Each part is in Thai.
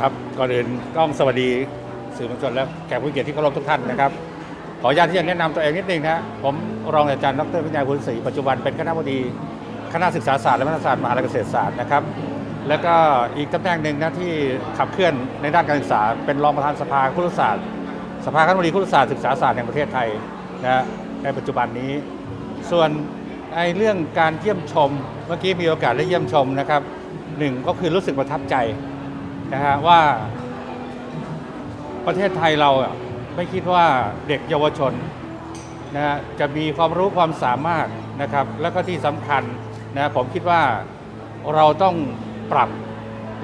ครับก่อนอื่นต้องสวัสดีสื่อมวลชนและแขกผู้เกียรติที่เคารพทุกท่านนะครับ ขออนุญาตที่จะแนะนำตัวเองนิดนึงนะฮะผมรองอาจารย์ดรวิญญาคุณศรีปัจจุบันเป็นคณะบดีคณะศึกษาศาสตร์และวัฒนศาสตร์มหาวิทยาลัยเกษตรศาสตร์นะครับ แล้วก็อีกตำแหน่งหนึ่งนะที่ขับเคลื่อนในด้านการศึกษา เป็นรองประธานสภาคุรุศาสตร์ สภาคณะบดีครุศาสตร์ศึกษาศาสตร์แห่งประเทศไทยนะฮะในปัจจุบันนี้ ส่วนไอ้เรื่องการเยี่ยมชมเมื่อกี้มีโอกาสได้เยี่ยมชมนะครับหนึ่งก็คือรู้สึกประทับใจ นะฮะว่าประเทศไทยเราอะไม่คิดว่าเด็กเยาวชนนะฮะจะมีความรู้ความสามารถนะครับ แล้วก็ที่สำคัญนะผมคิดว่าเราต้องปรับ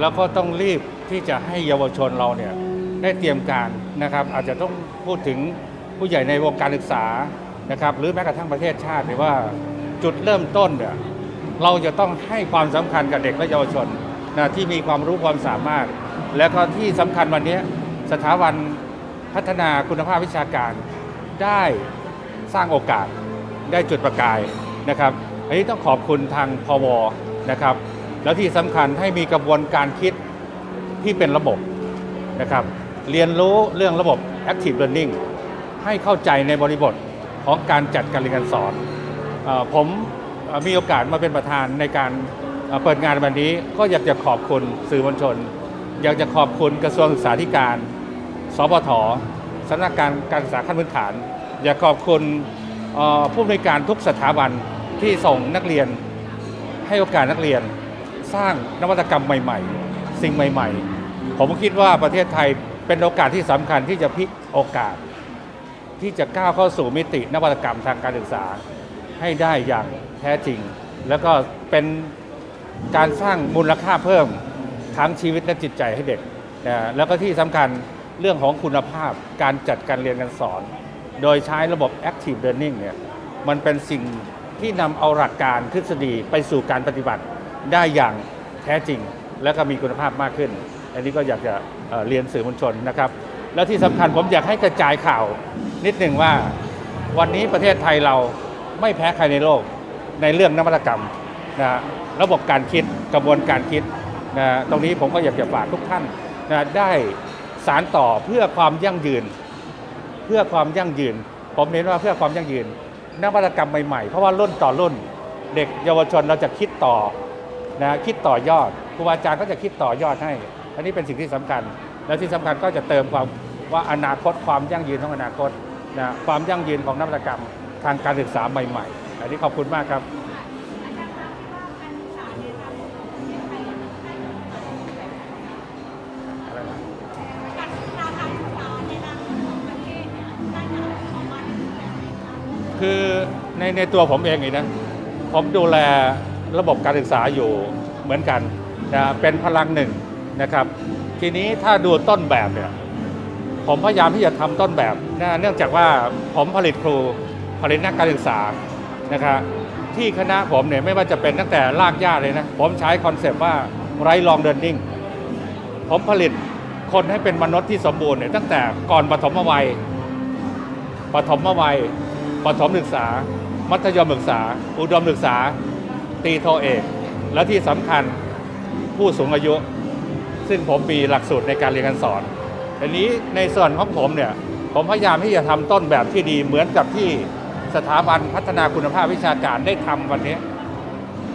แล้วก็ต้องรีบที่จะให้เยาวชนเราเนี่ยได้เตรียมการนะครับ อาจจะต้องพูดถึงผู้ใหญ่ในวงการศึกษานะครับ หรือแม้กระทั่งประเทศชาติหรือว่าจุดเริ่มต้นเนี่ยเราจะต้องให้ความสำคัญกับเด็กและเยาวชน นะที่มีความรู้ความสามารถ แล้วก็ที่สำคัญวันนี้สถาบันพัฒนาคุณภาพวิชาการได้สร้างโอกาสได้จุดประกายนะครับอันนี้ต้องขอบคุณทางพวนะครับ แล้วที่สำคัญให้มีกระบวนการคิดที่เป็นระบบนะครับเรียนรู้เรื่องระบบ active learning ให้เข้าใจในบริบทของการจัดการเรียนการสอนออผมมีโอกาสมาเป็นประธานในการ เปิดงานวันนี้ก็อยากจะขอบคุณสื่อมวลชน อยากจะขอบคุณกระทรวงศึกษาธิการสปทสำนักการการศึกษาขั้นพื้นฐาน อยากขอบคุณผู้อำนวยการทุกสถาบันที่ส่งนักเรียน ให้โอกาสนักเรียน สร้างนวัตกรรมใหม่ ๆ สิ่งใหม่ ๆ ผมคิดว่าประเทศไทยเป็นโอกาสที่สำคัญที่จะพลิกโอกาส ที่จะก้าวเข้าสู่มิตินวัตกรรมทางการศึกษาให้ได้อย่างแท้จริง แล้วก็เป็น การสร้างมูลค่าเพิ่มทั้งชีวิตและจิตใจให้เด็กนะแล้วก็ที่สำคัญเรื่องของคุณภาพการจัดการเรียนการสอน โดยใช้ระบบ active learning เนี่ยมันเป็นสิ่งที่นำเอาหลักการทฤษฎีไปสู่การปฏิบัติได้อย่างแท้จริง และก็มีคุณภาพมากขึ้น อันนี้ก็อยากจะเเรียนสื่อมวลชนนะครับ แล้วที่สำคัญผมอยากให้กระจายข่าวนิดหนึ่งว่าวันนี้ประเทศไทยเราไม่แพ้ใครในโลกในเรื่องนวัตกรรมนะฮะ ระบบการคิดกระบวนการคิดนะตรงนี้ผมก็อยากจะฝากทุกท่านนะได้สารต่อเพื่อความยั่งยืน เพื่อความยั่งยืน ผมเน้นว่าเพื่อความยั่งยืนนวัตกรรมใหม่ๆ เพราะว่ารุ่นต่อรุ่น เด็กเยาวชนเราจะคิดต่อนะคิดต่อยอดครูบาอาจารย์ก็จะคิดต่อยอดให้ อันนี้เป็นสิ่งที่สำคัญ และที่สำคัญก็จะเติมความว่าอนาคตความยั่งยืนของอนาคตนะความยั่งยืนของนวัตกรรมทางการศึกษาใหม่ ๆ อันนี้ขอบคุณมากครับ ในในตัวผมเองนี่นะผมดูแลระบบการศึกษาอยู่เหมือนกันนะเป็นพลังหนึ่งนะครับ ทีนี้ถ้าดูต้นแบบเนี่ยผมพยายามที่จะทำต้นแบบนะเนื่องจากว่าผมผลิตครูผลิตนักการศึกษานะครับที่คณะผมเนี่ยไม่ว่าจะเป็นตั้งแต่รากหญ้าเลยนะ ผมใช้คอนเซปต์ว่าไร้ลองเดินนิ่ง ผมผลิตคนให้เป็นมนุษย์ที่สมบูรณ์เนี่ยตั้งแต่ก่อนปฐมวัยปฐมวัยปฐมศึกษา มัธยมศึกษา อุดมศึกษา ตีโทเอก และที่สำคัญผู้สูงอายุ ซึ่งผมมีหลักสูตรในการเรียนการสอนทีนี้ในส่วนของผมเนี่ยผมพยายามที่จะทำต้นแบบที่ดีเหมือนกับที่สถาบันพัฒนาคุณภาพวิชาการได้ทำวันนี้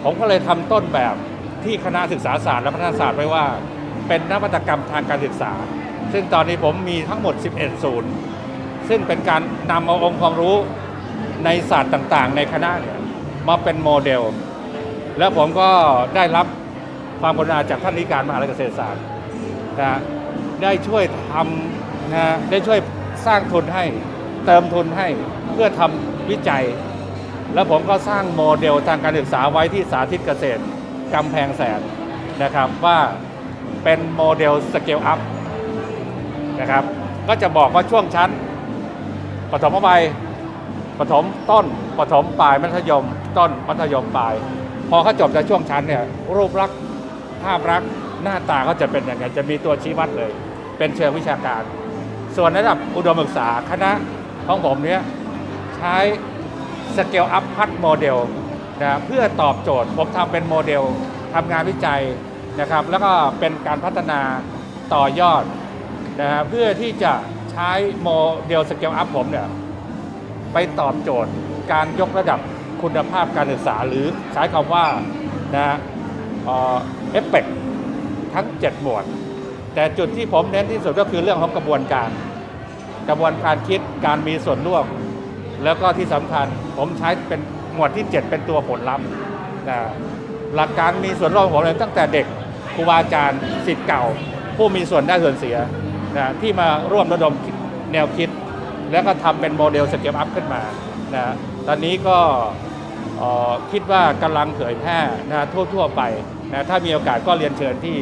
ผมก็เลยทำต้นแบบที่คณะศึกษาศาสตร์และพัฒนาศาสตร์ไว้ว่า เป็นนวัตกรรมทางการศึกษา ซึ่งตอนนี้ผมมีทั้งหมด 11 ศูนย์ ซึ่งเป็นการนำเอาองค์ความรู้ ในศาสตร์ต่างๆ ในคณะเนี่ยมาเป็นโมเดล แล้วผมก็ได้รับความกรุณาจากท่านนิการมหาลัยเกษตรศาสตร์นะได้ช่วยทำนะฮะได้ช่วยสร้างทุนให้เติมทุนให้เพื่อทำวิจัย แล้วผมก็สร้างโมเดลทางการศึกษาไว้ที่สาธิตเกษตรกำแพงแสนนะครับว่าเป็นโมเดลสเกลอัพนะครับก็จะบอกว่าช่วงชั้นปฐมวัย ปฐมต้นปฐมปลายมัธยม ต้นมัธยมปลาย พอเขาจบจากช่วงชั้นเนี่ยรูปลักษณ์ภาพลักษณ์หน้าตาเขาจะเป็นอย่างไงจะมีตัวชี้วัดเลย เป็นเชิงวิชาการ ส่วนระดับอุดมศึกษาคณะของผมเนี้ยใช้สเกลอัพพัดโมเดลนะเพื่อตอบโจทย์ ผมทำเป็นโมเดลทำงานวิจัยนะครับ แล้วก็เป็นการพัฒนาต่อยอดนะฮะเพื่อที่จะใช้โมเดลสเกลอัพผมเนี่ย ไปตอบโจทย์การยกระดับคุณภาพการศึกษา หรือใช้คำว่านะเอฟเฟกทั้ง 7 หมวด แต่จุดที่ผมเน้นที่สุดก็คือเรื่องของกระบวนการ กระบวนการคิดการมีส่วนร่วม แล้วก็ที่สำคัญผมใช้เป็นหมวดที่ 7 เป็นตัวผลลัพธ์นะหลักการมีส่วนร่วมของเลยตั้งแต่เด็กครูบาอาจารย์สิทธิ์เก่า ผู้มีส่วนได้ส่วนเสียนะที่มาร่วมระดมแนวคิด แล้วก็ทำเป็นโมเดลสเกลอัพขึ้นมานะตอนนี้ก็คิดว่ากำลังเผยแพร่นะทั่วๆไปนะถ้ามีโอกาสก็เรียนเชิญที่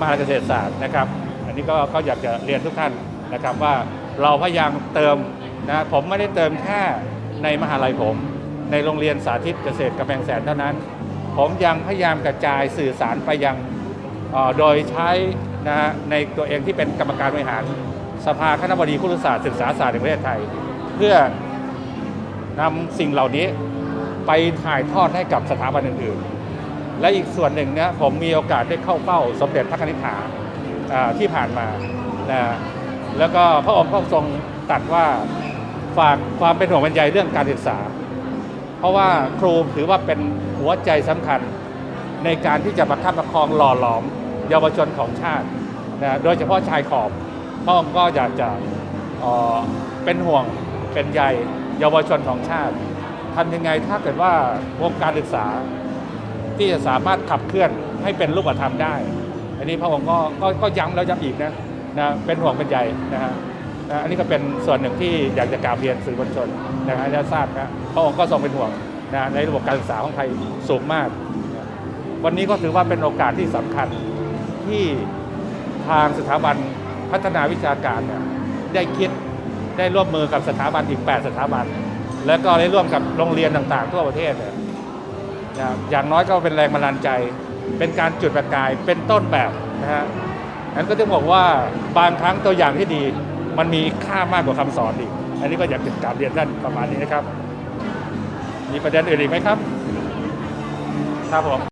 มหาเกษตรศาสตร์นะครับ อันนี้ก็ก็อยากจะเรียนทุกท่านนะครับว่าเราพยายามเติมนะผมไม่ได้เติมแค่ในมหาลัยผม ในโรงเรียนสาธิตเกษตรกำแพงแสนเท่านั้น ผมยังพยายามกระจายสื่อสารไปยังโดยใช้ นะฮะในตัวเองที่เป็นกรรมการบริหารสภาคณะบดีครุศาสตร์ศึกษาศาสตร์แห่งประเทศไทย เพื่อนำสิ่งเหล่านี้ไปถ่ายทอดให้กับสถาบันอื่นๆ และอีกส่วนหนึ่งเนี่ยผมมีโอกาสได้เข้าเฝ้าสมเด็จพระนิธิถาที่ผ่านมานะแล้วก็พระองค์ก็ทรงตัดว่าฝากความเป็นห่วงเป็นใยเรื่องการศึกษา เพราะว่าครูถือว่าเป็นหัวใจสำคัญในการที่จะประคับประคองหล่อหลอม เยาวชนของชาตินะโดยเฉพาะชายขอบพระองค์ก็อยากจะเเป็นห่วงเป็นใยเยาวชนของชาติทำยังไงถ้าเกิดว่าวงการศึกษาที่จะสามารถขับเคลื่อนให้เป็นรูปธรรมได้ อันนี้พระองค์ก็ก็ก็ย้ำแล้วย้ำอีกนะนะเป็นห่วงเป็นใยนะฮะนะอันนี้ก็เป็นส่วนหนึ่งที่อยากจะกราบเรียนสื่อมวลชนนะฮะให้ได้ทราบนะพระองค์ก็ทรงเป็นห่วงนะในระบบการศึกษาของไทยสูงมาก วันนี้ก็ถือว่าเป็นโอกาสที่สำคัญ ที่ทางสถาบันพัฒนาวิชาการเนี่ยได้คิดได้ร่วมมือกับสถาบันอีก 8 สถาบัน แล้วก็ได้ร่วมกับโรงเรียนต่างๆ ทั่วประเทศเนี่ยนะครับอย่างน้อยก็เป็นแรงบันดาลใจ เป็นการจุดประกายเป็นต้นแบบนะฮะนั้นก็ต้องบอกว่าบางครั้งตัวอย่างที่ดีมันมีค่ามากกว่าคำสอนอีก อันนี้ก็อยากจะกราบเรียนท่านประมาณนี้นะครับ มีประเด็นอื่นอีกไหมครับ ครับผม